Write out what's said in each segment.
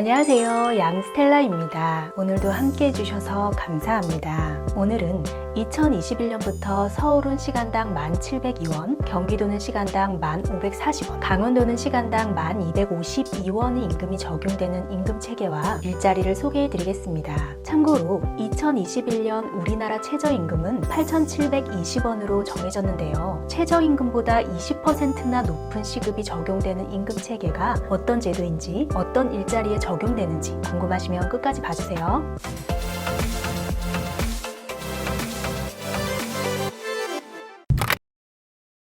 안녕하세요. 양스텔라입니다. 오늘도 함께 해주셔서 감사합니다. 오늘은 2021년부터 서울은 시간당 1,702원, 경기도는 시간당 1,540원, 강원도는 시간당 1,252원의 임금이 적용되는 임금 체계와 일자리를 소개해 드리겠습니다. 참고로 2021년 우리나라 최저임금은 8,720원으로 정해졌는데요. 최저임금보다 20%나 높은 시급이 적용되는 임금 체계가 어떤 제도인지, 어떤 일자리에 적용 되는지 궁금하시면 끝까지 봐주세요.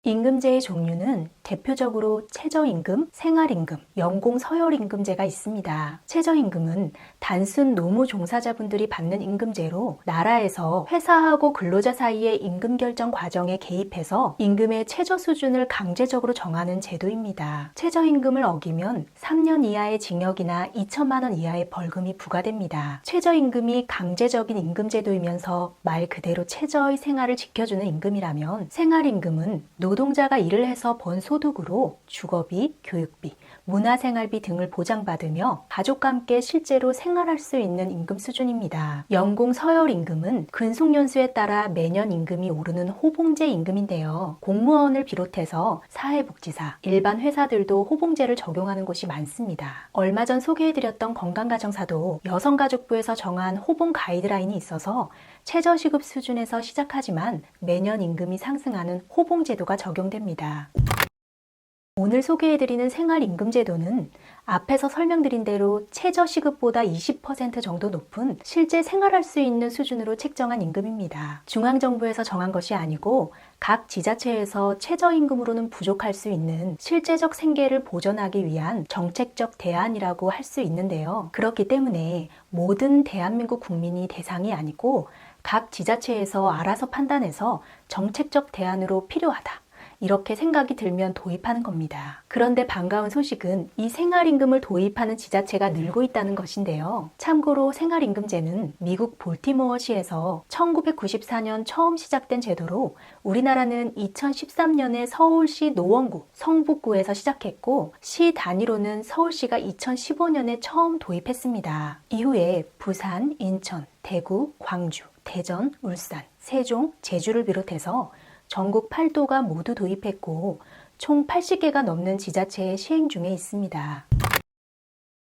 임금제의 종류는 대표적으로 최저임금, 생활임금, 연공 서열임금제가 있습니다. 최저임금은 단순 노무 종사자분들이 받는 임금제로 나라에서 회사하고 근로자 사이의 임금 결정 과정에 개입해서 임금의 최저 수준을 강제적으로 정하는 제도입니다. 최저임금을 어기면 3년 이하의 징역이나 2천만 원 이하의 벌금이 부과됩니다. 최저임금이 강제적인 임금제도이면서 말 그대로 최저의 생활을 지켜주는 임금이라면 생활임금은 노동자가 일을 해서 번소 득으로 주거비, 교육비, 문화생활비 등을 보장받으며 가족과 함께 실제로 생활할 수 있는 임금 수준입니다. 연공 서열 임금은 근속연수에 따라 매년 임금이 오르는 호봉제 임금인데요. 공무원을 비롯해서 사회복지사, 일반 회사들도 호봉제를 적용하는 곳이 많습니다. 얼마 전 소개해드렸던 건강가정사도 여성가족부에서 정한 호봉 가이드라인이 있어서 최저시급 수준에서 시작하지만 매년 임금이 상승하는 호봉제도가 적용됩니다. 오늘 소개해드리는 생활임금제도는 앞에서 설명드린 대로 최저시급보다 20% 정도 높은 실제 생활할 수 있는 수준으로 책정한 임금입니다. 중앙정부에서 정한 것이 아니고 각 지자체에서 최저임금으로는 부족할 수 있는 실제적 생계를 보전하기 위한 정책적 대안이라고 할 수 있는데요. 그렇기 때문에 모든 대한민국 국민이 대상이 아니고 각 지자체에서 알아서 판단해서 정책적 대안으로 필요하다. 이렇게 생각이 들면 도입하는 겁니다. 그런데 반가운 소식은 이 생활임금을 도입하는 지자체가 늘고 있다는 것인데요. 참고로 생활임금제는 미국 볼티모어시에서 1994년 처음 시작된 제도로 우리나라는 2013년에 서울시 노원구, 성북구에서 시작했고 시 단위로는 서울시가 2015년에 처음 도입했습니다. 이후에 부산, 인천, 대구, 광주, 대전, 울산, 세종, 제주를 비롯해서 전국 8도가 모두 도입했고 총 80개가 넘는 지자체에 시행 중에 있습니다.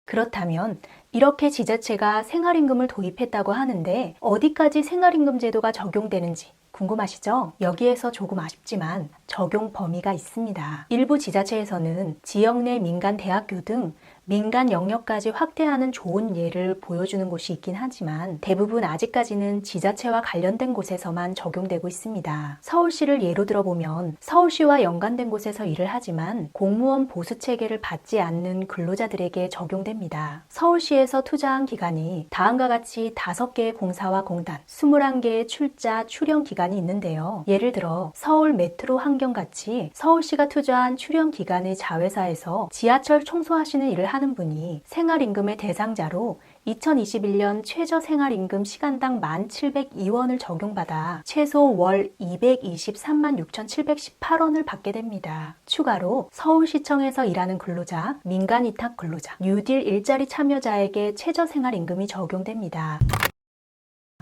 그렇다면 이렇게 지자체가 생활임금을 도입했다고 하는데 어디까지 생활임금 제도가 적용되는지 궁금하시죠? 여기에서 조금 아쉽지만 적용 범위가 있습니다. 일부 지자체에서는 지역 내 민간 대학교 등 민간 영역까지 확대하는 좋은 예를 보여주는 곳이 있긴 하지만 대부분 아직까지는 지자체와 관련된 곳에서만 적용되고 있습니다. 서울시를 예로 들어보면 서울시와 연관된 곳에서 일을 하지만 공무원 보수 체계를 받지 않는 근로자들에게 적용됩니다. 서울시에서 투자한 기간이 다음과 같이 5개의 공사와 공단, 21개의 출자, 출연 기간이 있는데요. 예를 들어 서울 메트로 환경같이 서울시가 투자한 출연 기간의 자회사에서 지하철 청소하시는 일을 하는 분이 생활임금의 대상자로 2021년 최저 생활임금 시간당 1,702원을 적용받아 최소 월 223만 6,718원을 받게 됩니다. 추가로 서울시청에서 일하는 근로자, 민간 위탁 근로자, 뉴딜 일자리 참여자에게 최저 생활임금이 적용됩니다.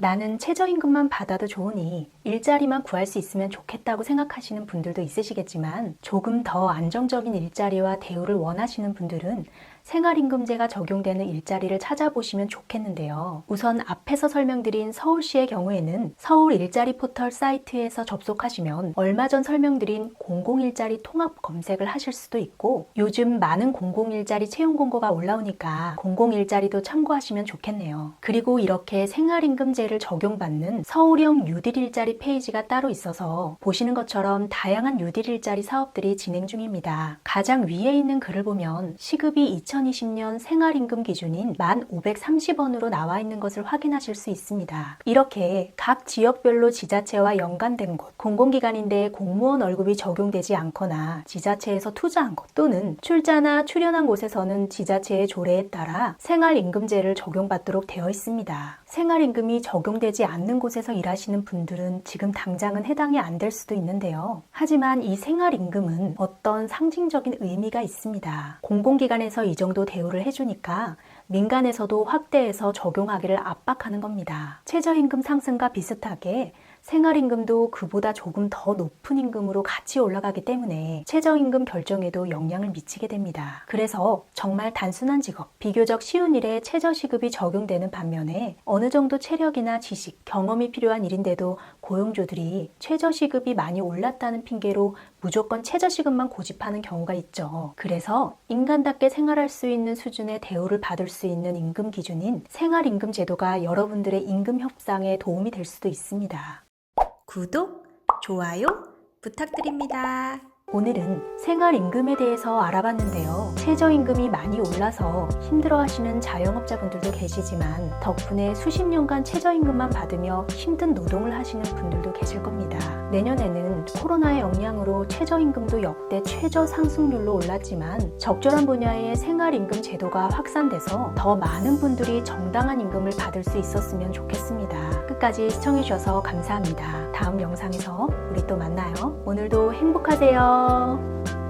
나는 최저임금만 받아도 좋으니 일자리만 구할 수 있으면 좋겠다고 생각하시는 분들도 있으시겠지만 조금 더 안정적인 일자리와 대우를 원하시는 분들은 생활임금제가 적용되는 일자리를 찾아보시면 좋겠는데요. 우선 앞에서 설명드린 서울시의 경우에는 서울 일자리 포털 사이트에서 접속하시면 얼마 전 설명드린 공공일자리 통합 검색을 하실 수도 있고 요즘 많은 공공일자리 채용 공고가 올라오니까 공공일자리도 참고하시면 좋겠네요. 그리고 이렇게 생활임금제를 적용받는 서울형 뉴딜 일자리 페이지가 따로 있어서 보시는 것처럼 다양한 뉴딜 일자리 사업들이 진행 중입니다. 가장 위에 있는 글을 보면 시급이 2020년 생활임금 기준인 1,530원으로 나와 있는 것을 확인하실 수 있습니다. 이렇게 각 지역별로 지자체와 연관된 곳, 공공기관인데 공무원 월급이 적용되지 않거나 지자체에서 투자한 곳 또는 출자나 출연한 곳에서는 지자체의 조례에 따라 생활임금제를 적용받도록 되어 있습니다. 생활임금이 적용되지 않는 곳에서 일하시는 분들은 지금 당장은 해당이 안 될 수도 있는데요. 하지만 이 생활임금은 어떤 상징적인 의미가 있습니다. 공공기관에서 이 정도 대우를 해주니까 민간에서도 확대해서 적용하기를 압박하는 겁니다. 최저임금 상승과 비슷하게 생활임금도 그보다 조금 더 높은 임금으로 같이 올라가기 때문에 최저임금 결정에도 영향을 미치게 됩니다. 그래서 정말 단순한 직업, 비교적 쉬운 일에 최저시급이 적용되는 반면에 어느 정도 체력이나 지식, 경험이 필요한 일인데도 고용주들이 최저시급이 많이 올랐다는 핑계로 무조건 최저시급만 고집하는 경우가 있죠. 그래서 인간답게 생활할 수 있는 수준의 대우를 받을 수 있는 임금 기준인 생활임금 제도가 여러분들의 임금 협상에 도움이 될 수도 있습니다. 구독, 좋아요 부탁드립니다. 오늘은 생활임금에 대해서 알아봤는데요. 최저임금이 많이 올라서 힘들어하시는 자영업자분들도 계시지만 덕분에 수십 년간 최저임금만 받으며 힘든 노동을 하시는 분들도 계실 겁니다. 내년에는 코로나의 영향으로 최저임금도 역대 최저 상승률로 올랐지만 적절한 분야의 생활임금 제도가 확산돼서 더 많은 분들이 정당한 임금을 받을 수 있었으면 좋겠습니다. 끝까지 시청해주셔서 감사합니다. 다음 영상에서 우리 또 만나요. 오늘도 행복하세요.